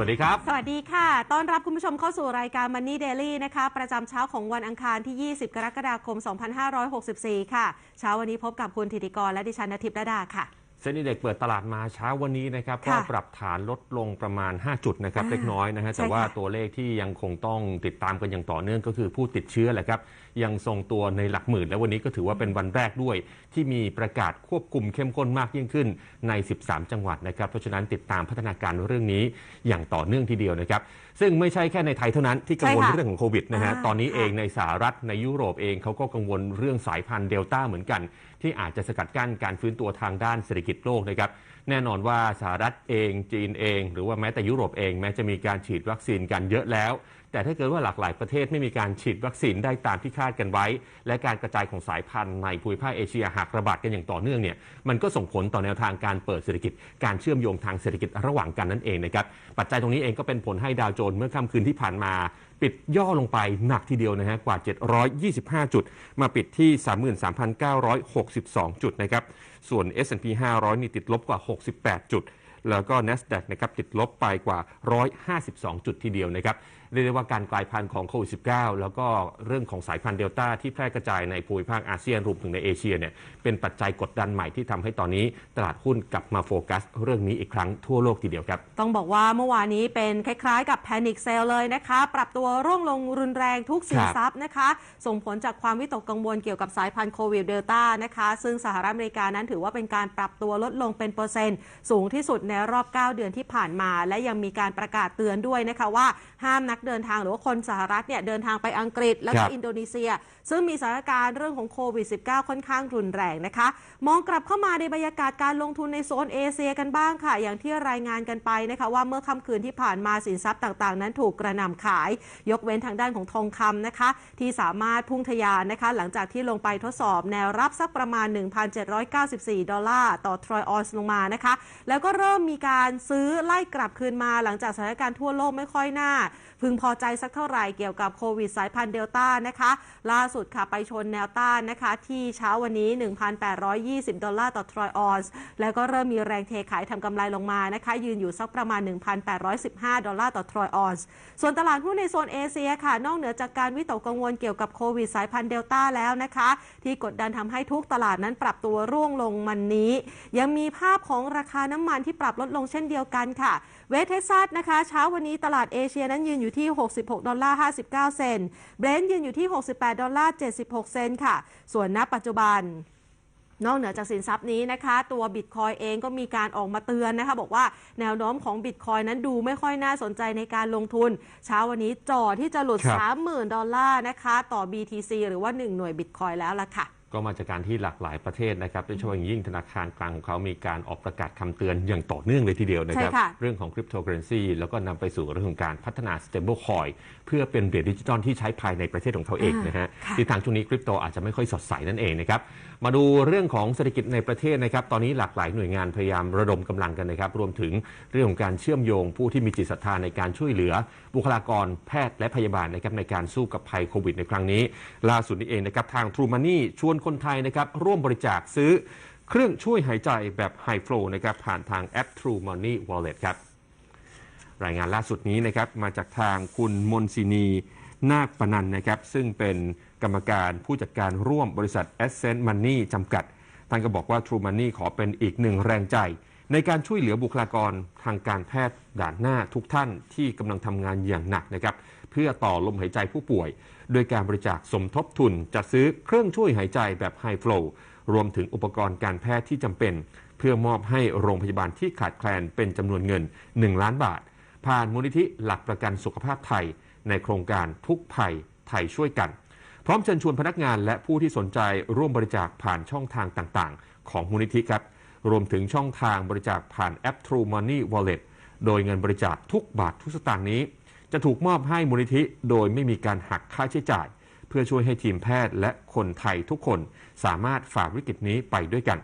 วัสดีครับ สวัสดีค่ะ ต้อนรับคุณผู้ชมเข้าสู่รายการ Money Daily นะคะ ประจำเช้าของวันอังคารที่ 20 กรกฎาคม 2564 ค่ะ เช้าวันนี้พบกับคุณธิติกรและดิฉันนทิพย์ระดาค่ะ เซ็นดีเด็กเปิดตลาดมาเช้าวันนี้นะครับก็ค่ะปรับฐานลดลงประมาณ 5 จุดนะครับอ่าเล็กน้อยนะฮะใช่แต่ว่าค่ะตัวเลขที่ยังคงต้องติดตามกันอย่างต่อเนื่องก็คือผู้ติดเชื้อแหละครับยังทรงตัวในหลักหมื่น และวันนี้ก็ถือว่าเป็นวันแรกด้วย ที่มีประกาศควบคุมเข้มข้นมากยิ่งขึ้นใน 13 จังหวัดนะครับเพราะฉะนั้นติดตามพัฒนาการเรื่องนี้อย่างต่อเนื่องทีเดียวนะครับซึ่งไม่ใช่แค่ในไทยเท่านั้นที่กังวลใช่ค่ะเรื่องของโควิดนะฮะอ่าตอนนี้ค่ะเองในสหรัฐในยุโรปเองเขาก็กังวลเรื่องสายพันธุ์เดลต้าเหมือนกัน ที่อาจจะสกัดกั้นการฟื้นตัวทางด้านเศรษฐกิจโลกนะครับแน่นอนว่าสหรัฐเองจีนเอง หรือว่าแม้แต่ยุโรปเองแม้จะมีการฉีดวัคซีนกันเยอะแล้ว แต่ถ้าเกิดว่าหลากหลายประเทศไม่มีการฉีดวัคซีนได้ตามที่คาดกันไว้ และการกระจายของสายพันธุ์ในภูมิภาคเอเชียหากระบาดกันอย่างต่อเนื่องเนี่ยมันก็ส่งผลต่อแนวทางการเปิดเศรษฐกิจ การเชื่อมโยงทางเศรษฐกิจระหว่างกันนั่นเองนะครับปัจจัยตรงนี้เองก็เป็นผลให้ดาวโจนส์เมื่อค่ำคืนที่ผ่านมา ปิดย่อลงไปหนักทีเดียวนะฮะกว่า 725 จุด มาปิดที่ 33,962 จุดนะครับ ส่วน S&P 500 นี่ติดลบกว่า 68 จุด แล้วก็ NASDAQ นะครับติดลบไปกว่า 152 จุดทีเดียวนะครับ เรียกได้ว่าการกลายพันธุ์ของโควิด -19 แล้วก็เรื่องของสายพันธุ์เดลต้าที่แพร่กระจายในภูมิภาคอาเซียนรวมถึงในเอเชียเนี่ยเป็นปัจจัยกดดันใหม่ที่ทำให้ตอนนี้ตลาดหุ้นกลับมาโฟกัส เรื่องนี้อีกครั้งทั่วโลกทีเดียวครับ ต้องบอกว่าเมื่อวานนี้เป็นคล้ายๆ กับแพนิคเซลเลยนะคะ ปรับตัวร่วงลงรุนแรงทุกสินทรัพย์นะคะ ส่งผลจากความวิตกกังวลเกี่ยวกับสายพันธุ์โควิดเดลต้านะคะ ซึ่งสหรัฐอเมริกานั้นถือว่าเป็นการปรับตัวลดลงเป็นเปอร์เซ็นต์สูงที่สุดในรอบ 9 เดือนที่ผ่านมา และยังมีการประกาศเตือนด้วยนะคะว่าห้ามนักเดินทางหรือว่าคนสหรัฐเนี่ยเดินทางไปอังกฤษและคก็รับอินโดนีเซีย ซึ่งมีสถานการณ์เรื่องของโควิด -19 ค่อนข้างรุนแรงนะคะ มองกลับเข้ามาในบรรยากาศการลงทุนในโซนเอเชียกันบ้างค่ะ อย่างที่รายงานกันไปนะคะว่าเมื่อค่ำคืนที่ผ่านมาสินทรัพย์ต่างๆ นั้นถูกกระหน่ำขาย ยกเว้นทางด้านของทองคำนะคะ ที่สามารถพุ่งทะยานนะคะ หลังจากที่ลงไปทดสอบแนวรับสักประมาณ 1,794 ดอลลาร์ต่อทรอยออนซ์ลงมานะคะ แล้วก็เริ่มมีการซื้อไล่กลับคืนมาหลังจากสถานการณ์ทั่วโลกไม่ค่อยน่าพึงพอใจสักเท่าไหร่เกี่ยวกับโควิดสายพันธุ์เดลต้านะคะ ล่าสุดค่ะไปชนแนวต้านนะคะ ที่เช้าวันนี้ 1,820 ดอลลาร์ต่อทรอยออนซ์แล้วก็เริ่มมีแรงเทขายทำกำไรลงมานะคะ ยืนอยู่สักประมาณ 1,815 ดอลลาร์ต่อทรอยออนซ์ส่วนตลาดหุ้นในโซนเอเชียค่ะ นอกเหนือจากการวิตกกังวลเกี่ยวกับโควิดสายพันธุ์เดลต้าแล้วนะคะ ที่กดดันทำให้ทุกตลาดนั้นปรับตัวร่วงลงมันนี้ ยังมีภาพของราคาน้ำมันที่ปรับลดลงเช่นเดียวกันค่ะ เวสเท็กซัสนะคะ เช้าวันนี้ตลาดเอเชียนั้นยืนอยู่ที่ 66 ดอลลาร์ 59 เซนต์เบรนท์ยืนอยู่ที่ 68 ดอลลาร์ 76 เซนต์ค่ะ ส่วนณปัจจุบันนอกเหนือจากสินทรัพย์นี้นะคะ ตัวบิตคอยเองก็มีการออกมาเตือนนะคะ บอกว่าแนวโน้มของบิตคอยนั้นดูไม่ค่อยน่าสนใจในการลงทุน เช้าวันนี้จ่อที่จะหลุดครับ30,000 ดอลลาร์นะคะ ต่อ BTC หรือว่า 1 หน่วยบิตคอยแล้วล่ะค่ะ ก็มาจากการที่หลากหลายประเทศนะครับโดยเฉพาะอย่างยิ่งธนาคารกลางของเขามีการออกประกาศคำเตือนอย่างต่อเนื่องเลยทีเดียวนะครับใช่ค่ะเรื่องของคริปโตเคอเรนซีแล้วก็นำไปสู่เรื่องของการพัฒนา stable coin เพื่อเป็นเหรียญดิจิตอลที่ใช้ภายในประเทศของเขาเองนะฮะค่ะทิศทางช่วงนี้คริปโตอาจจะไม่ค่อยสดใสนั่นเองนะครับ มาดูเรื่องของเศรษฐกิจในประเทศนะครับ ตอนนี้หลากหลายหน่วยงานพยายามระดมกำลังกันนะครับ รวมถึงเรื่องของการเชื่อมโยงผู้ที่มีจิตศรัทธาในการช่วยเหลือ บุคลากรแพทย์และพยาบาลนะครับในการสู้กับภัยโควิดในครั้งนี้ ล่าสุดนี้เองนะครับทาง True Money ชวนคนไทยนะครับร่วมบริจาคซื้อเครื่องช่วยหายใจแบบ High Flow นะครับผ่านทางแอป True Money Wallet ครับรายงานล่าสุดนี้นะครับมาจากทางคุณมนศินีนาคปนันนะครับซึ่งเป็นกรรมการผู้จัดการร่วมบริษัท Ascent Money จำกัด ท่านก็บอกว่า True Money ขอเป็นอีกหนึ่งแรงใจ ในการช่วยเหลือบุคลากรทางการแพทย์ด่านหน้าทุกท่านที่กำลังทำงานอย่างหนักนะครับ พื่อต่อลมหายใจผู้ป่วย โดยการบริจาคสมทบทุน จัดซื้อเครื่องช่วยหายใจแบบ High Flow รวมถึงอุปกรณ์การแพทย์ที่จำเป็น เพื่อมอบให้โรงพยาบาลที่ขาดแคลนเป็นจำนวนเงิน 1 ล้านบาท ผ่านมูลนิธิหลักประกันสุขภาพไทย ในโครงการทุกภัยไทยช่วยกัน พร้อมเชิญชวนพนักงานและผู้ที่สนใจร่วมบริจาคผ่านช่องทางต่างๆ ของมูลนิธิครับรวมถึงช่องทางบริจาคผ่านแอป True Money Wallet โดยเงินบริจาคทุกบาททุกสตางค์นี้ จะถูกมอบให้มูลนิธิโดยไม่มีการหักค่าใช้จ่าย เพื่อช่วยให้ทีมแพทย์และคนไทยทุกคนสามารถฝ่าวิกฤตนี้ไปด้วยกัน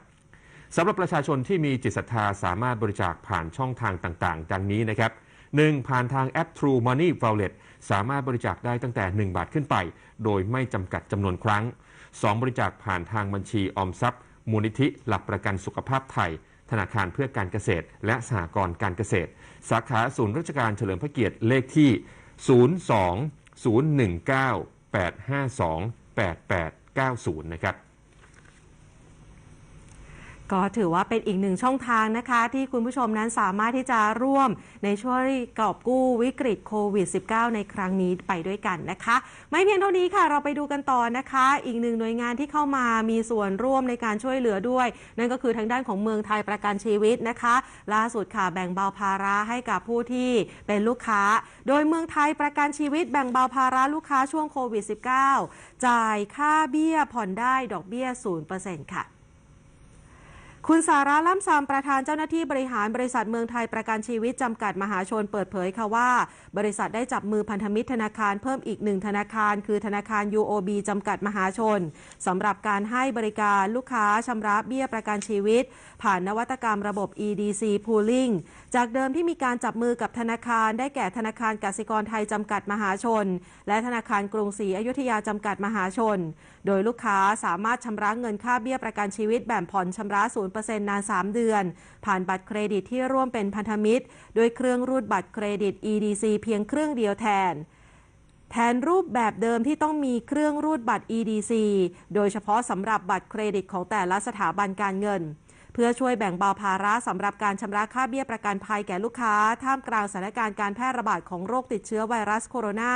สำหรับประชาชนที่มีจิตศรัทธาสามารถบริจาคผ่านช่องทางต่างๆ ดังนี้นะครับ 1. ผ่านทางแอป True Money Wallet สามารถบริจาคได้ตั้งแต่ 1 บาทขึ้นไป โดยไม่จำกัดจำนวนครั้ง 2. บริจาคผ่านทางบัญชีออมทรัพย์ มูลนิธิหลักประกันสุขภาพไทย ธนาคารเพื่อการเกษตร และสหกรณ์การเกษตร สาขาศูนย์ราชการเฉลิมพระเกียรติเลขที่ 02-019-852-8890 นะครับ ก็ถือว่าเป็นอีกหนึ่งช่องทางนะคะ ที่คุณผู้ชมนั้นสามารถที่จะร่วมในช่วยกอบกู้วิกฤตโควิด -19 ในครั้งนี้ไปด้วยกันนะคะ ไม่เพียงเท่านี้ค่ะ เราไปดูกันต่อนะคะ อีกหนึ่งหน่วยงานที่เข้ามามีส่วนร่วมในการช่วยเหลือด้วย นั่นก็คือทางด้านของเมืองไทยประกันชีวิตนะคะ ล่าสุดค่ะแบ่งเบาภาระให้กับผู้ที่เป็นลูกค้า โดยเมืองไทยประกันชีวิตแบ่งเบาภาระลูกค้าช่วงโควิด -19 จ่ายค่าเบี้ยผ่อนได้ดอกเบี้ย0%ค่ะ คุณสาราล่ำซามประธานเจ้าหน้าที่บริหารบริษัทเมืองไทยประกันชีวิตจำกัดมหาชนเปิดเผยค่ะว่า บริษัทได้จับมือพันธมิตรธนาคารเพิ่มอีกหนึ่งธนาคาร คือธนาคาร UOB จำกัดมหาชนสำหรับการให้บริการลูกค้าชำระเบี้ยประกันชีวิต ผ่านนวัตกรรมระบบ EDC Pooling จากเดิมที่มีการจับมือกับธนาคาร ได้แก่ธนาคารกสิกรไทยจำกัดมหาชน และธนาคารกรุงศรีอยุธยาจำกัดมหาชน โดยลูกค้าสามารถชำระเงินค่าเบี้ยประกันชีวิตแบบผ่อนชำระศูน0%นาน 3 เดือน ผ่านบัตรเครดิตที่ร่วมเป็นพันธมิตรโดยเครื่องรูดบัตรเครดิต EDC เพียงเครื่องเดียวแทนแทนรูปแบบเดิมที่ต้องมีเครื่องรูดบัตร EDC โดยเฉพาะสำหรับบัตรเครดิตของแต่ละสถาบันการเงิน เพื่อช่วยแบ่งเบาภาระสำหรับการชำระค่าเบี้ยประกันภัยแก่ลูกค้า ท่ามกลางสถานการณ์การแพร่ระบาดของโรคติดเชื้อไวรัสโคโรนา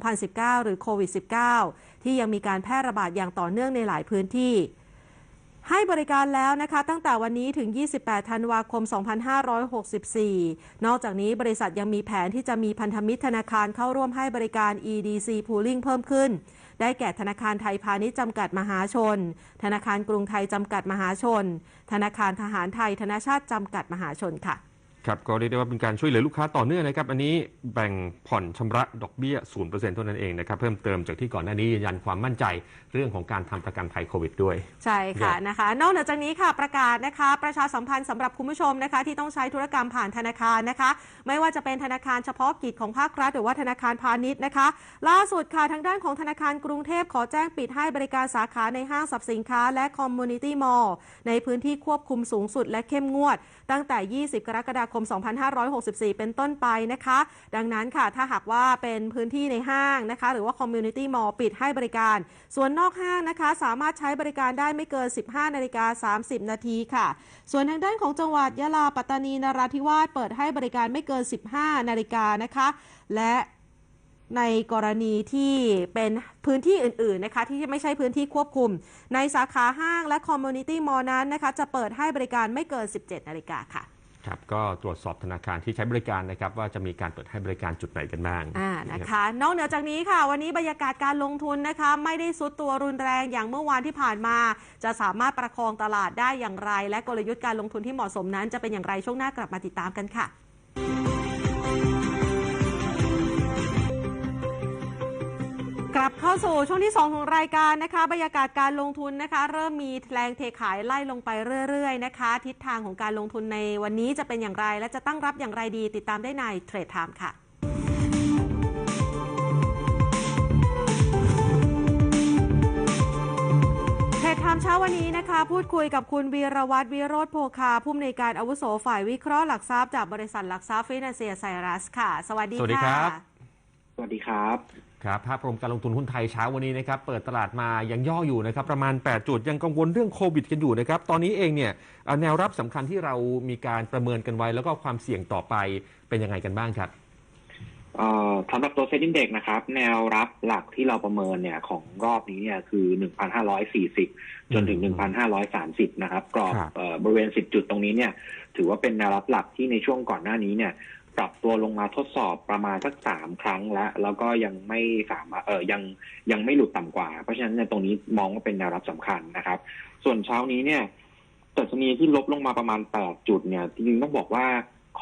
2019 หรือโควิด -19 ที่ยังมีการแพร่ระบาดอย่างต่อเนื่องในหลายพื้นที่ ให้บริการแล้วนะคะ ตั้งแต่วันนี้ถึง 28 ธันวาคม 2564 นอกจากนี้บริษัทยังมีแผนที่จะมีพันธมิตรธนาคารเข้าร่วมให้บริการ EDC Pooling เพิ่มขึ้น ได้แก่ธนาคารไทยพาณิชย์จำกัดมหาชน ธนาคารกรุงไทยจำกัดมหาชน ธนาคารทหารไทยธนาชาติจำกัดมหาชนค่ะ ครับก็เรียกได้ว่าเป็นการช่วยเหลือลูกค้าต่อเนื่องนะครับ อันนี้แบ่งผ่อนชำระดอกเบี้ย 0%เท่านั้นเองนะครับเพิ่มเติมจากที่ก่อนหน้านี้ยืนยันความมั่นใจเรื่องของการทำประกันภัยโควิดด้วย ใช่ค่ะครับนะคะ นอกเหนือจากนี้ค่ะประกาศนะคะ ประชาสัมพันธ์สำหรับคุณผู้ชมนะคะ ที่ต้องใช้ธุรกรรมผ่านธนาคารนะคะ ไม่ว่าจะเป็นธนาคารเฉพาะกิจของภาครัฐหรือว่าธนาคารพาณิชย์นะคะ ล่าสุดค่ะทางด้านของธนาคารกรุงเทพขอแจ้งปิดให้บริการสาขาในห้างสรรพสินค้า และคอมมูนิตี้มอลล์ในพื้นที่ควบคุมสูงสุดและเข้มงวด ตั้งแต่ 20 กรกฎาคม2564 เป็นต้นไปนะคะ ดังนั้นค่ะถ้าหากว่าเป็นพื้นที่ในห้างนะคะ หรือว่าคอมมูนิตี้มอลล์ปิดให้บริการ ส่วนนอกห้างนะคะ สามารถใช้บริการได้ไม่เกิน 15 นาฬิกา 30 นาทีค่ะ ส่วนทางด้านของจังหวัดยะลาปัตตานีนราธิวาสเปิดให้บริการไม่เกิน 15 นาฬิกานะคะ และในกรณีที่เป็นพื้นที่อื่น ๆ นะคะ ที่ไม่ใช่พื้นที่ควบคุม ในสาขาห้างและคอมมูนิตี้มอลนั้นนะคะ จะเปิดให้บริการไม่เกิน 17 นาฬิกาค่ะ ครับก็ตรวจสอบธนาคารที่ใช้บริการนะครับว่าจะมีการเปิดให้บริการจุดไหนกันบ้างอ่านะคะ นอกเหนือจากนี้ค่ะ วันนี้บรรยากาศการลงทุนนะคะ ไม่ได้ซุดตัวรุนแรงอย่างเมื่อวานที่ผ่านมา จะสามารถประคองตลาดได้อย่างไร และกลยุทธ์การลงทุนที่เหมาะสมนั้นจะเป็นอย่างไรช่วงหน้ากลับมาติดตามกันค่ะ กลับเข้าสู่ช่วงที่ 2 ของรายการนะคะ บรรยากาศการลงทุนนะคะ เริ่มมีแรงเทขายไล่ลงไปเรื่อยๆนะคะ ทิศทางของการลงทุนในวันนี้จะเป็นอย่างไร และจะตั้งรับอย่างไรดีติดตามได้ในเทรดไทม์ค่ะเทรดไทม์เช้าวันนี้นะคะ พูดคุยกับคุณวีรวัตรวิโรธโภคาผู้อำนวยการอาวุโสฝ่ายวิเคราะห์หลักทรัพย์จากบริษัทหลักทรัพย์ฟินแลนเซียไซรัสค่ะ สวัสดีสวัสดีค่ะครับ สวัสดีครับ ครับภาพรวมการลงทุนหุ้นไทยเช้าวันนี้นะครับเปิดตลาดมายังย่ออยู่นะครับประมาณ 8 จุดยังกังวลเรื่องโควิดกันอยู่นะครับตอนนี้เองเนี่ยเอ่อแนวรับสำคัญที่เรามีการประเมินกันไว้ แล้วก็ความเสี่ยงต่อไปเป็นยังไงกันบ้างครับเอ่อสำหรับตัวเซ็นดิ้งเด็กนะครับ แนวรับหลักที่เราประเมินเนี่ยของรอบนี้เนี่ยคือ 1,540 จนถึง 1,530 นะครับ กรอบครับเอ่อบริเวณ 10 จุดตรงนี้เนี่ย ถือว่าเป็นแนวรับหลักที่ในช่วงก่อนหน้านี้เนี่ย ปรับตัวลงมาทดสอบประมาณสักสามครั้งแล้ว แล้วก็ยังไม่สามารถเออยังยังไม่หลุดต่ำกว่า เพราะฉะนั้นเนี่ยตรงนี้มองว่าเป็นแนวรับสำคัญนะครับ ส่วนเช้านี้เนี่ยตัชนีที่ลบลงมาประมาณ8จุดเนี่ยจริงๆต้องบอกว่า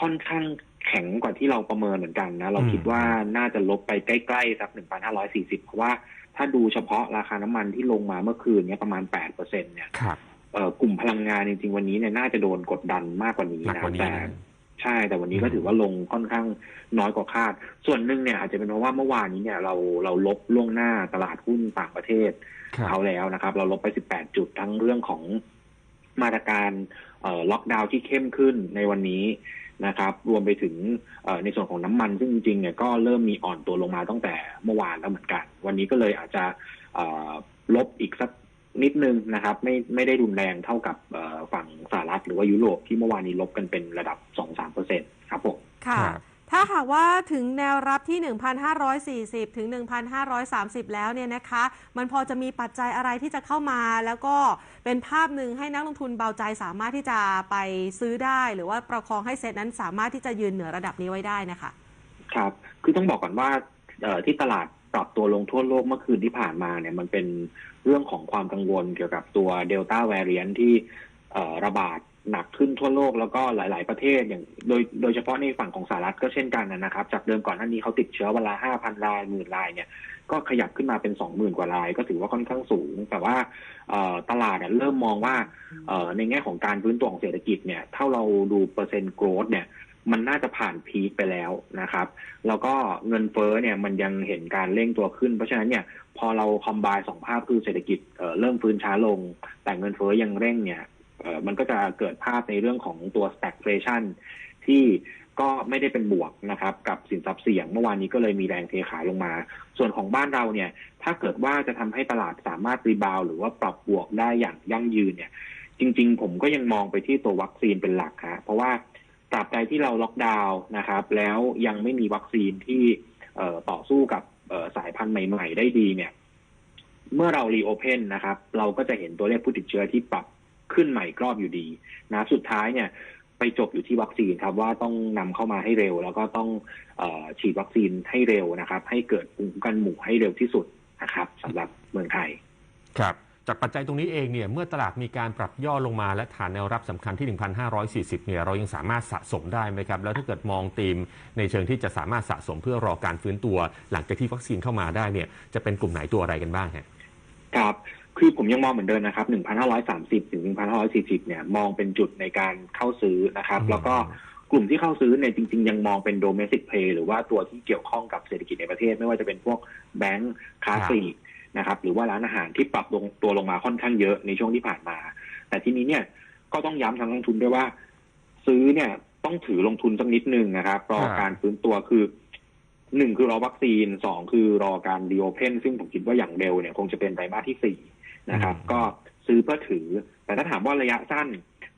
ค่อนข้างแข็งกว่าที่เราประเมินเหมือนกันนะ เราอืมคิดว่าน่าจะลบไปใกล้ๆสัก1,540เพราะว่าถ้าดูเฉพาะราคาน้ำมันที่ลงมาเมื่อคืนเนี่ยประมาณ8%เนี่ยครับเอ่อกลุ่มพลังงานจริงๆวันนี้เนี่ยน่าจะโดนกดดันมากกว่านี้หนักนะกว่านี้แต่นะ ใช่ แต่วันนี้ก็อืมถือว่าลงค่อนข้างน้อยกว่าคาด ส่วนหนึ่งเนี่ยอาจจะเป็นเพราะว่าเมื่อวานนี้เนี่ยเราเราลบล่วงหน้าตลาดหุ้นต่างประเทศครับ เขาแล้วนะครับ เราลบไป 18 จุดทั้งเรื่องของมาตรการเอ่อล็อกดาวน์ที่เข้มขึ้นในวันนี้นะครับ รวมไปถึงเอ่อในส่วนของน้ำมัน ซึ่งจริงๆเนี่ยก็เริ่มมีอ่อนตัวลงมาตั้งแต่เมื่อวานแล้วเหมือนกัน วันนี้ก็เลยอาจจะเอ่อลบอีกสัก นิดนึงนะครับ ไม่ไม่ได้รุนแรงเท่ากับเอ่อฝั่งสหรัฐหรือว่ายุโรปที่เมื่อวานนี้ลบกันเป็นระดับ 2-3เปอร์เซ็นต์ครับผมค่ะครับถ้าหากว่าถึงแนวรับที่ 1,540 ถึง 1,530 แล้วเนี่ยนะคะ มันพอจะมีปัจจัยอะไรที่จะเข้ามาแล้วก็เป็นภาพหนึ่งให้นักลงทุนเบาใจสามารถที่จะไปซื้อได้ หรือว่าประคองให้เซ็ตนั้นสามารถที่จะยืนเหนือระดับนี้ไว้ได้นะคะ ครับ คือต้องบอกก่อนว่าเอ่อที่ตลาด ปรับตัวลงทั่วโลกเมื่อคืนที่ผ่านมาเนี่ยมันเป็นเรื่องของความกังวลเกี่ยวกับตัวเดลต้าแวริเอนที่ระบาดหนักขึ้นทั่วโลกแล้วก็หลาย ๆ ประเทศอย่างโดยโดยเฉพาะในฝั่งของสหรัฐก็เช่นกันนะครับ จากเดิมก่อนหน้านี้เขาติดเชื้อเวลา5,000รายหมื่นรายเนี่ยก็ขยับขึ้นมาเป็น20,000กว่าราย ก็ถือว่าค่อนข้างสูง แต่ว่าตลาดเนี่ยเริ่มมองว่าในแง่ของการฟื้นตัวของเศรษฐกิจเนี่ยถ้าเราดูเปอร์เซ็นต์โกรธเนี่ย มันน่าจะผ่านพีคไปแล้วนะครับ แล้วก็เงินเฟ้อเนี่ยมันยังเห็นการเร่งตัวขึ้น เพราะฉะนั้นเนี่ยพอเราคอมบายสองภาพคือเศรษฐกิจเเริ่มฟื้นช้าลง แต่เงินเฟ้อยังเร่งเนี่ยมันก็จะเกิดภาพในเรื่องของตัว stagflation ที่ก็ไม่ได้เป็นบวกนะครับกับสินทรัพย์เสี่ยงเมื่อวานนี้ก็เลยมีแรงเทขายลงมา ส่วนของบ้านเราเนี่ย ถ้าเกิดว่าจะทำให้ตลาดสามารถรีบาวหรือว่าปรับบวกได้อย่างยั่งยืนเนี่ย จริง ๆ ผมก็ยังมองไปที่ตัววัคซีนเป็นหลักฮะเพราะว่า ตราบใดที่เราล็อกดาวน์นะครับ แล้วยังไม่มีวัคซีนที่ต่อสู้กับสายพันธุ์ใหม่ ๆ ได้ดีเนี่ย เมื่อเรารีโอเพนนะครับ เราก็จะเห็นตัวเลขผู้ติดเชื้อที่ปรับขึ้นใหม่กรอบอยู่ดีนะสุดท้ายเนี่ยไปจบอยู่ที่วัคซีนครับว่าต้องนำเข้ามาให้เร็ว แล้วก็ต้องอฉีดวัคซีนให้เร็วนะครับ ให้เกิดภูมิคุ้มกันหมู่ให้เร็วที่สุดนะครับสำหรับเมืองไทย ครับ จากปัจจัยตรงนี้เองเนี่ยเมื่อตลาดมีการปรับย่อลงมาและฐานแนวรับสำคัญที่ 1,540 เนี่ยเรายังสามารถสะสมได้ไหมครับ แล้วถ้าเกิดมองธีมในเชิงที่จะสามารถสะสมเพื่อรอการฟื้นตัว หลังจากที่วัคซีนเข้ามาได้เนี่ยจะเป็นกลุ่มไหนตัวอะไรกันบ้างฮะครับคือผมยังมองเหมือนเดิมนะครับ 1,530 ถึง 1,540 เนี่ยมองเป็นจุดในการเข้าซื้อนะครับอืมแล้วก็กลุ่มที่เข้าซื้อเนี่ยจริง ๆ ยังมองเป็น domestic play หรือว่าตัวที่เกี่ยวข้องกับเศรษฐกิจในประเทศ ไม่ว่าจะเป็นพวกแบงก์ค้าปลีก นะครับหรือว่าร้านอาหารที่ปรับลงตัวลงมาค่อนข้างเยอะในช่วงที่ผ่านมา แต่ทีนี้เนี่ยก็ต้องย้ำทางนักลงทุนด้วยว่า ซื้อเนี่ยต้องถือลงทุนสักนิดนึงนะครับรอการฟื้นตัวคือหนึ่งคือรอวัคซีนสองคือรอการดีโอเพนซึ่งผมคิดว่าอย่างเร็วเนี่ยคงจะเป็นไตรมาสที่สี่นะครับอืมก็ซื้อเพื่อถือ แต่ถ้าถามว่าระยะสั้น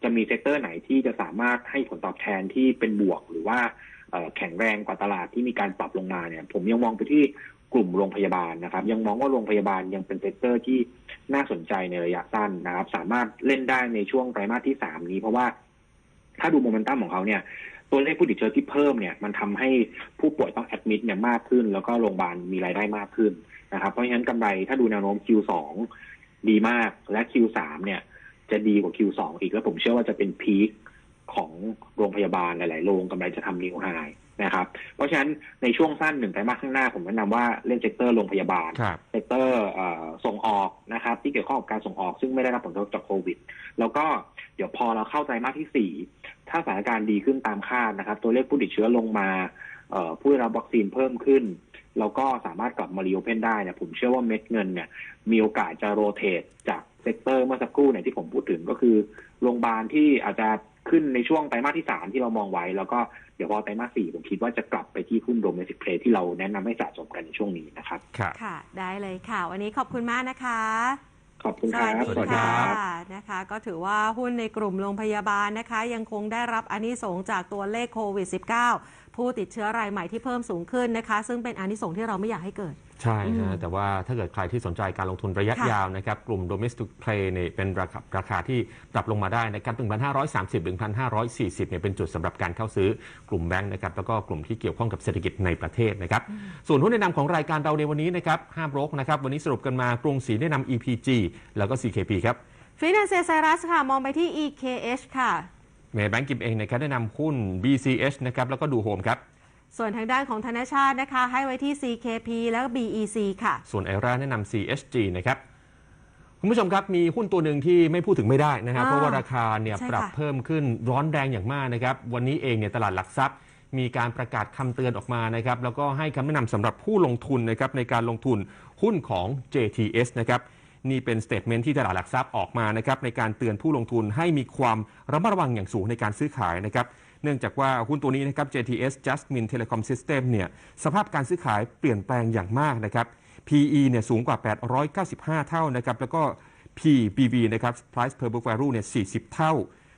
จะมีเซกเตอร์ไหนที่จะสามารถให้ผลตอบแทนที่เป็นบวกหรือว่าเอ่อแข็งแรงกว่าตลาดที่มีการปรับลงมาเนี่ย ผมยังมองไปที่ กลุ่มโรงพยาบาลนะครับ ยังมองว่าโรงพยาบาลยังเป็นเซกเตอร์ที่น่าสนใจในระยะสั้นนะครับ สามารถเล่นได้ในช่วงไตรมาสที่สามนี้ เพราะว่าถ้าดูโมเมนตัมของเขาเนี่ยตัวเลขผู้ติดเชื้อที่เพิ่มเนี่ยมันทำให้ผู้ป่วยต้องแอดมิดเนี่ยมากขึ้น แล้วก็โรงพยาบาลมีรายได้มากขึ้นนะครับ เพราะฉะนั้นกำไรถ้าดูแนวโน้ม Q2 ดีมากและ Q3 เนี่ย จะดีกว่า Q2 อีกแล้วผมเชื่อว่าจะเป็นพีคของโรงพยาบาลหลาย ๆ โรงกำไรจะทำนิวไฮ นะครับ เพราะฉะนั้นในช่วงสั้นหนึ่งไตรมาสข้างหน้าผมแนะนำว่าเล่นเซกเตอร์โรงพยาบาลครับเซกเตอร์เอ่อส่งออกนะครับ ที่เกี่ยวข้องกับการส่งออกซึ่งไม่ได้รับผลกระทบจากโควิด แล้วก็เดี๋ยวพอเราเข้าไตรมาสที่สี่ถ้าสถานการณ์ดีขึ้นตามคาดนะครับ ตัวเลขผู้ติดเชื้อลงมาเอ่อผู้ได้รับวัคซีนเพิ่มขึ้นแล้วก็สามารถกลับมารีโอเพนได้เนี่ยผมเชื่อว่าเม็ดเงินเนี่ยมีโอกาสจะโรเตทจากเซกเตอร์เมื่อสักครู่เนี่ยที่ผมพูดถึงก็คือโรงพยาบาลที่อาจจะ ขึ้นในช่วงไตรมาสที่สามที่เรามองไว้ แล้วก็เดี๋ยวพอไตรมาสสี่ผมคิดว่าจะกลับไปที่หุ้นโดเมสิกเพลที่เราแนะนำให้สะสมกันในช่วงนี้นะครับครับค่ะ ได้เลยค่ะ วันนี้ขอบคุณมากนะคะ ขอบคุณสครัวับสดีสวัสดีค่ะครับนะคะ ก็ถือว่าหุ้นในกลุ่มโรงพยาบาลนะคะ ยังคงได้รับอานิสงส์จากตัวเลขโควิด -19 ผู้ติดเชื้อรายใหม่ที่เพิ่มสูงขึ้นนะคะ ซึ่งเป็นอานิสงส์ที่เราไม่อยากให้เกิด ใช่อืมนะ แต่ว่าถ้าเกิดใครที่สนใจการลงทุนระยะค่ะยาวนะครับ กลุ่ม domestic play เนี่ยเป็นราคาราคาที่ปรับลงมาได้นะครับ1,530 1,540เนี่ยเป็นจุดสำหรับการเข้าซื้อกลุ่มแบงค์นะครับ แล้วก็กลุ่มที่เกี่ยวข้องกับเศรษฐกิจในประเทศนะครับ ส่วนหุ้นแนะนำของรายการเราในวันนี้นะครับห้ามรกนะครับ วันนี้สรุปกันมากรุงศรีแนะนำ EPG แล้วก็ CKP ครับ ฟินแลนเซียไซรัสค่ะ มองไปที่ EKH ค่ะ เมย์แบงก์กิมเองนะครับแนะนำหุ้น BCH นะครับแล้วก็ดูโฮมครับส่วนทางด้านของธนชาตินะคะ ให้ไว้ที่ CKP แล้วก็ BEC ค่ะ ส่วนไอราแนะนำ CHG นะครับคุณผู้ชมครับมีหุ้นตัวหนึ่งที่ไม่พูดถึงไม่ได้นะครับอ่าเพราะว่าราคาเนี่ยใช่ค่ะปรับเพิ่มขึ้นร้อนแรงอย่างมากนะครับวันนี้เองเนี่ยตลาดหลักทรัพย์ มีการประกาศคำเตือนออกมานะครับแล้วก็ให้คำแนะนำสำหรับผู้ลงทุนนะครับในการลงทุนหุ้นของ JTS นะครับ นี่เป็นสเตทเมนต์ที่ตลาดหลักทรัพย์ออกมานะครับในการเตือนผู้ลงทุนให้มีความระมัดระวังอย่างสูงในการซื้อขายนะครับเนื่องจากว่าหุ้นตัวนี้นะครับ JTS Jasmine Telecom System เนี่ยสภาพการซื้อขายเปลี่ยนแปลงอย่างมากนะครับ PE เนี่ยสูงกว่า 895 เท่านะครับแล้วก็ PBV นะครับ Price per book value เนี่ย40 เท่า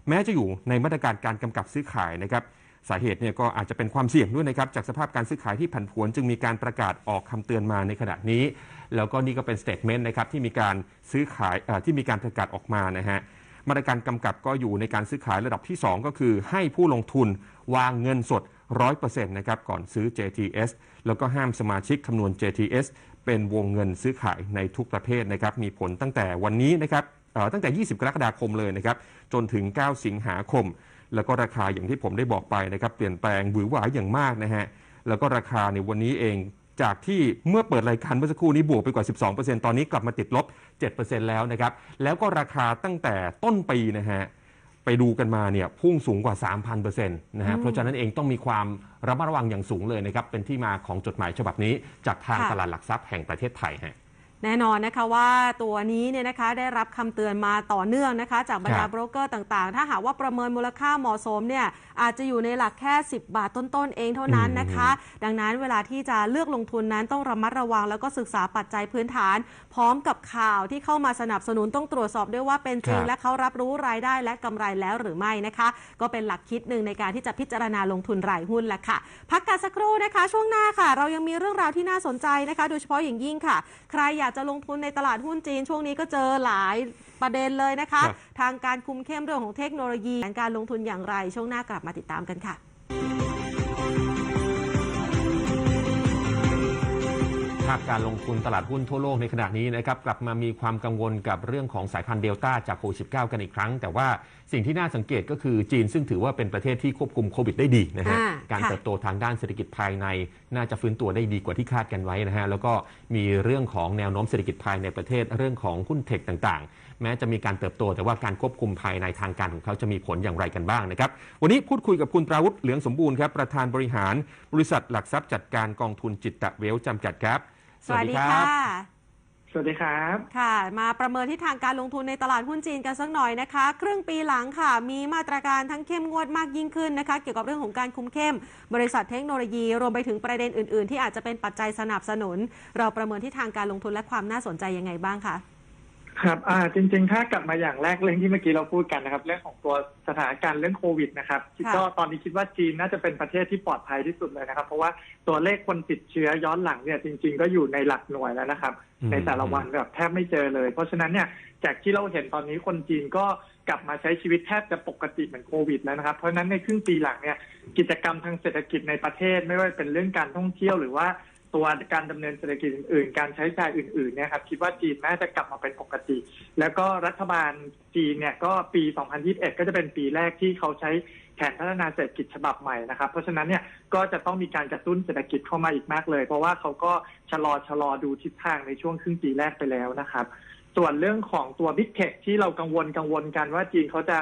แม้จะอยู่ในมาตรการการกำกับซื้อขายนะครับ สาเหตุเนี่ยก็อาจจะเป็นความเสี่ยงด้วยนะครับจากสภาพการซื้อขายที่ผันผวนจึงมีการประกาศออกคำเตือนมาในขณะนี้ แล้วก็นี่ก็เป็นสเตทเมนต์นะครับที่มีการซื้อขายที่มีการประกาศออกมานะฮะมาตรการกำกับก็อยู่ในการซื้อขายระดับที่ 2 ก็คือให้ผู้ลงทุนวางเงินสด 100%นะครับก่อนซื้อ JTS แล้วก็ห้ามสมาชิกคำนวณ JTS เป็นวงเงินซื้อขายในทุกประเภทนะครับมีผลตั้งแต่วันนี้นะครับตั้งแต่ 20 กรกฎาคมเลยนะครับจนถึง 9 สิงหาคม แล้วก็ราคาอย่างที่ผมได้บอกไปนะครับเปลี่ยนแปลงหวือหวาอย่างมากนะฮะแล้วก็ราคาในวันนี้เองจากที่เมื่อเปิดรายการเมื่อสักครู่นี้บวกไปกว่า 12%ตอนนี้กลับมาติดลบ 7%แล้วนะครับ แล้วก็ราคาตั้งแต่ต้นปีนะฮะ ไปดูกันมาเนี่ยพุ่งสูงกว่า 3,000%นะฮะ เพราะฉะนั้นเองต้องมีความระมัดระวังอย่างสูงเลยนะครับ เป็นที่มาของจดหมายฉบับนี้จากทางค่ะตลาดหลักทรัพย์แห่งประเทศไทยฮะ แน่นอนนะคะว่าตัวนี้เนี่ยนะคะได้รับคำเตือนมาต่อเนื่องนะคะ จากบรรคดารับโบรกเกอร์ต่างๆ ถ้าหากว่าประเมินมูลค่าเหมาะสมเนี่ยอาจจะอยู่ในหลักแค่ 10 บาทต้นๆ เองเท่านั้นนะคะ ดังนั้นเวลาที่จะเลือกลงทุนนั้นต้องระมัดระวัง แล้วก็ศึกษาปัจจัยพื้นฐาน พร้อมกับข่าวที่เข้ามาสนับสนุนต้องตรวจสอบด้วยว่าเป็นจริงครับและเขารับรู้รายได้และกำไรแล้วหรือไม่นะคะ ก็เป็นหลักคิดหนึ่งในการที่จะพิจารณาลงทุนรายหุ้นแหละค่ะ พักกันสักครู่นะคะ ช่วงหน้าค่ะ เรายังมีเรื่องราวที่น่าสนใจนะคะ โดยเฉพาะอย่างยิ่งค่ะ ใครอยากจะลงทุนในตลาดหุ้นจีนช่วงนี้ก็เจอหลายประเด็นเลยนะคะครับทางการคุมเข้มเรื่องของเทคโนโลยีการลงทุนอย่างไรช่วงหน้ากลับมาติดตามกันค่ะ ภาคการลงทุนตลาดหุ้นทั่วโลกในขณะนี้นะครับกลับมามีความกังวลกับเรื่องของสายพันธุ์เดลต้าจากโควิด -19 กันอีกครั้ง แต่ว่าสิ่งที่น่าสังเกตก็คือจีนซึ่งถือว่าเป็นประเทศที่ควบคุมโควิดได้ดีนะฮะอ่าการค่ะเติบโตทางด้านเศรษฐกิจภายใน น่าจะฟื้นตัวได้ดีกว่าที่คาดกันไว้นะฮะแล้วก็มีเรื่องของแนวโน้มเศรษฐกิจภายในประเทศเรื่องของหุ้นเทคต่างๆ แม้จะมีการเติบโตแต่ว่าการควบคุมภายในทางการของเขาจะมีผลอย่างไรกันบ้างนะครับวันนี้พูดคุยกับคุณปราวุฒิเหลืองสมบูรณ์ครับประธานบริหารบริษัทหลักทรัพย์จัดการกองทุนจิตตะเวลจำกัดครับ สวัสดีค่ะ สวัสดีครับ ค่ะ มาประเมินที่ทางการลงทุนในตลาดหุ้นจีนกันสักหน่อยนะคะ ครึ่งปีหลังค่ะ มีมาตรการทั้งเข้มงวดมากยิ่งขึ้นนะคะ เกี่ยวกับเรื่องของการคุมเข้ม บริษัทเทคโนโลยี รวมไปถึงประเด็นอื่น ๆ ที่อาจจะเป็นปัจจัยสนับสนุน เราประเมินที่ทางการลงทุนและความน่าสนใจยังไงบ้างคะ ครับอ่าจริงๆ ถ้ากลับมาอย่างแรกเรื่องที่เมื่อกี้เราพูดกันนะครับ เรื่องของตัวสถานการณ์เรื่องโควิดนะครับค่ะก็ตอนนี้คิดว่าจีนน่าจะเป็นประเทศที่ปลอดภัยที่สุดเลยนะครับ เพราะว่าตัวเลขคนติดเชื้อย้อนหลังเนี่ยจริง ๆ ก็อยู่ในหลักหน่วยแล้วนะครับอืมในแต่ละวันแบบแทบไม่เจอเลย เพราะฉะนั้นเนี่ยจากที่เราเห็นตอนนี้คนจีนก็กลับมาใช้ชีวิตแทบจะปกติเหมือนโควิดแล้วนะครับ เพราะฉะนั้นในครึ่งปีหลังเนี่ยกิจกรรมทางเศรษฐกิจในประเทศไม่ว่าเป็นเรื่องการท่องเที่ยวหรือว่า ตัวการดำเนินเศรษฐกิจอื่นๆ การใช้จ่ายอื่นๆเนี่ยครับคิดว่าจีนน่าจะกลับมาเป็นปกติ แล้วก็รัฐบาลจีนเนี่ยก็ปี 2021 ก็จะเป็นปีแรกที่เขาใช้แผนพัฒนาเศรษฐกิจฉบับใหม่นะครับ เพราะฉะนั้นเนี่ยก็จะต้องมีการกระตุ้นเศรษฐกิจเข้ามาอีกมากเลย เพราะว่าเขาก็ชะลอชะลอดูทิศทางในช่วงครึ่งปีแรกไปแล้วนะครับ ส่วนเรื่องของตัวบิ๊กเทคที่เรากังวลกังวลกันว่าจีนเขาจะ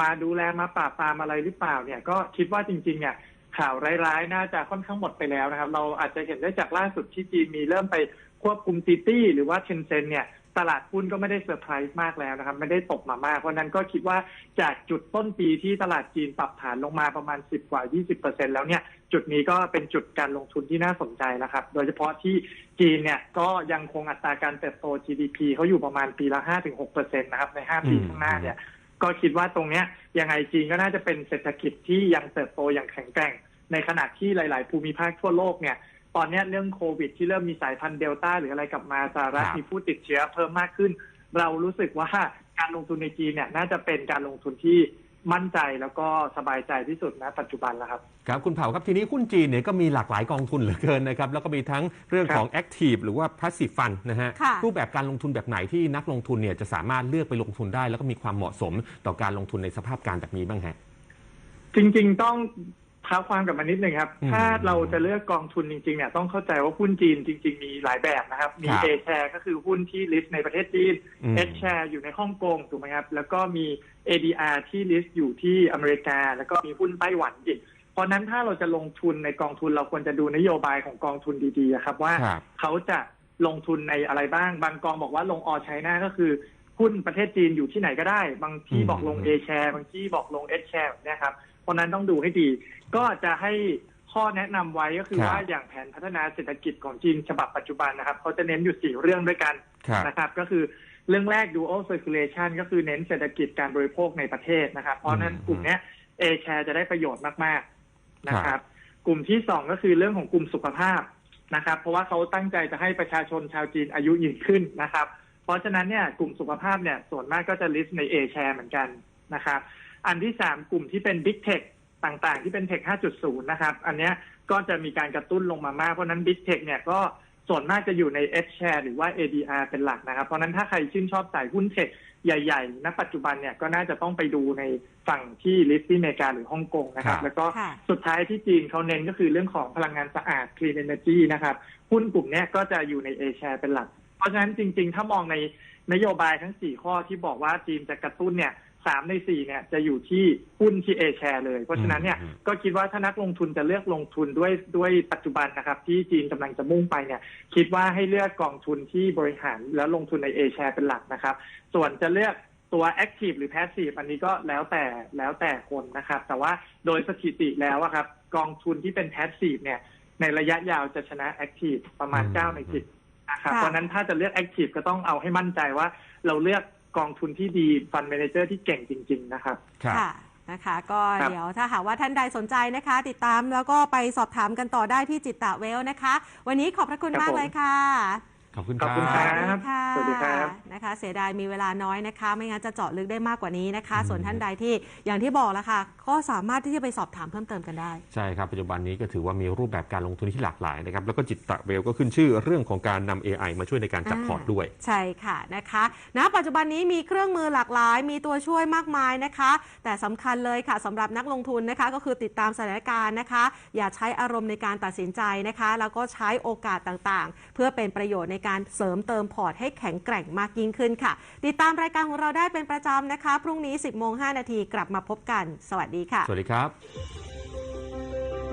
มาดูแลมาปราบปรามอะไรหรือเปล่าเนี่ยก็คิดว่าจริงๆเนี่ย ข่าวร้ายๆ น่าจะค่อนข้างหมดไปแล้วนะครับ เราอาจจะเห็นได้จากล่าสุดที่จีนมีเริ่มไปควบคุมซิตี้หรือว่าเทนเซ็นเนี่ยตลาดหุ้นก็ไม่ได้เซอร์ไพรส์มากแล้วนะครับ ไม่ได้ตกมามาก เพราะฉะนั้นก็คิดว่าจากจุดต้นปีที่ตลาดจีนปรับฐานลงมาประมาณ 10 กว่า 20%แล้วเนี่ย จุดนี้ก็เป็นจุดการลงทุนที่น่าสนใจนะครับ โดยเฉพาะที่จีนเนี่ยก็ยังคงอัตราการเติบโต GDP เขาอยู่ประมาณปีละ 5-6%นะครับ ใน 5 ปีอืมข้างหน้าเนี่ย ก็คิดว่าตรงเนี้ยยังไงจีนก็น่าจะเป็นเศรษฐกิจที่ยังเติบโตอย่างแข็งแกร่ง ในขณะที่หลาย ๆ ภูมิภาคทั่วโลกเนี่ยตอนเนี้ยเรื่องโควิด ที่เริ่มมีสายพันธุ์เดลต้าหรืออะไรกลับมาสหรัฐครับมีผู้ติดเชื้อเพิ่มมากขึ้น เรารู้สึกว่าการลงทุนในจีนเนี่ยน่าจะเป็นการลงทุนที่มั่นใจแล้วก็สบายใจที่สุดนะปัจจุบันแล้วครับครับคุณเผ่าครับทีนี้หุ้นจีนเนี่ยก็มีหลากหลายกองทุนเหลือเกินนะครับแล้วก็มีทั้งเรื่องของ Active หรือว่า Passive Fund นะฮะค่ะรูปแบบการลงทุนแบบไหนที่นักลงทุนเนี่ยจะสามารถเลือกไปลงทุนได้ แล้วก็มีความเหมาะสมต่อการลงทุนในสภาพการแบบนี้บ้างฮะจริง ๆ ต้องเท้าความกลับมานิดนึงครับ อืมถ้าเราจะเลือกกองทุนจริงๆเนี่ยต้องเข้าใจว่าหุ้นจีนจริง ๆ มีหลายแบบนะครับ มี ครับ A share ก็คือหุ้นที่ list ในประเทศจีน อืม H share อยู่ในฮ่องกงถูกไหมครับ แล้วก็มี ADR ที่ list อยู่ที่อเมริกา แล้วก็มีหุ้นไต้หวันอีกเพราะฉะนั้นถ้าเราจะลงทุนในกองทุนเราควรจะดูนโยบายของกองทุนดีๆอะครับว่า ครับ เขาจะลงทุนในอะไรบ้าง บางกองบอกว่าลงออไชน่าก็คือหุ้นประเทศจีนอยู่ที่ไหนก็ได้ บางที่บอกลง อืมเอแชร์บางที่บอกลงเอชแชร์เนี่ยครับเพ ราะฉะนั้นต้องดูให้ดี ก็จะให้ข้อแนะนำไว้ก็คือครับว่าอย่างแผนพัฒนาเศรษฐกิจของจีนฉบับปัจจุบันนะครับเขาจะเน้นอยู่สี่เรื่องด้วยกันครับนะครับ ก็คือเรื่องแรก dual circulation ก็คือเน้นเศรษฐกิจการบริโภคในประเทศนะครับ เพราะฉะนั้นอืมกลุ่มเนี้ยเอแชร์จะได้ประโยชน์มาก ๆนะคครัรับบกลุ่มที่สองก็คือเรื่องของกลุ่มสุขภาพนะครับ เพราะว่าเขาตั้งใจจะให้ประชาชนชาวจีนอายุยืนขึ้นนะครับ เพราะฉะนั้นเนี่ยกลุ่มสุขภาพเนี่ยส่วนมากก็จะลิสต์ใน A share เหมือนกันนะครับ อันที่สามกลุ่มที่เป็น Big Tech ต่างๆ ที่เป็น Tech 5.0 นะครับ อันเนี้ยก็จะมีการกระตุ้นลงมามาก เพราะฉะนั้น Big Tech เนี่ยก็ส่วนมากจะอยู่ใน H share หรือว่า ADR เป็นหลักนะครับ เพราะฉะนั้นถ้าใครชื่นชอบสายหุ้นเทคใหญ่ๆณปัจจุบันเนี่ยก็น่าจะต้องไปดูในฝั่งที่ลิสต์ที่อเมริกาหรือฮ่องกงนะครับครับแล้วก็ค่ะสุดท้ายที่จีนเขาเน้นก็คือเรื่องของพลังงานสะอาด clean energy นะครับ หุ้นกลุ่มเนี้ยก็จะอยู่ใน A share เป็นหลัก เพราะฉะนั้นจริง ๆ ถ้ามองในนโยบายทั้ง 4 ข้อที่บอกว่าจีนจะกระตุ้นเนี่ย สามในสี่เนี่ยจะอยู่ที่หุ้นที่ A share เลย เพราะฉะนั้นเนี่ยอืมก็คิดว่าถ้านักลงทุนจะเลือกลงทุนด้วยด้วยปัจจุบันนะครับ ที่จีนกำลังจะมุ่งไปเนี่ยคิดว่าให้เลือกกองทุนที่บริหารแล้วลงทุนใน A share เป็นหลักนะครับ ส่วนจะเลือกตัว active หรือ passive อันนี้ก็แล้วแต่แล้วแต่คนนะครับ แต่ว่าโดยสถิติแล้วอะครับ กองทุนที่เป็น passive เนี่ย ในระยะยาวจะชนะ active ประมาณอืม9ใน 10 นะครับค่ะเพราะฉะนั้นถ้าจะเลือก active ก็ต้องเอาให้มั่นใจว่าเราเลือก กองทุนที่ดี fund manager ที่เก่งจริง ๆ นะครับ ครับ ค่ะนะคะ ก็ครับเดี๋ยวถ้าหากว่าท่านใดสนใจนะคะ ติดตามแล้วก็ไปสอบถามกันต่อได้ที่จิตตะเวลนะคะ วันนี้ขอบพระคุณครับมากผม เลยค่ะ ขอบคุณขอบคุณคครัรับบค่ะสวัสดีครับ นะคะ เสียดายมีเวลาน้อยนะคะ ไม่งั้นจะเจาะลึกได้มากกว่านี้นะคะ อืม ส่วนท่านใดที่อย่างที่บอกแล้วค่ะ ก็สามารถที่จะไปสอบถามเพิ่มเติมกันได้ ใช่ครับ ปัจจุบันนี้ก็ถือว่ามีรูปแบบการลงทุนที่หลากหลายนะครับ แล้วก็จิตตะเวลก็ขึ้นชื่อเรื่องของการนำ AI มาช่วยในการจัดพอร์ตด้วย ใช่ค่ะนะคะณปัจจุบันนี้มีเครื่องมือหลากหลาย มีตัวช่วยมากมายนะคะ แต่สำคัญเลยค่ะสำหรับนักลงทุนนะคะ ก็คือติดตามสถานการณ์นะคะ อย่าใช้อารมณ์ในการตัดสินใจนะคะ แล้วก็ใช้โอกาสต่างๆ เพื่อเป็นประโยชน์ในการเสริมเติมพอร์ตให้แข็งแกร่งมากยิ่งขึ้นค่ะ ติดตามรายการของเราได้เป็นประจำนะคะ พรุ่งนี้ 10โมง5นาทีกลับมาพบกัน สวัสดีค่ะ สวัสดีครับ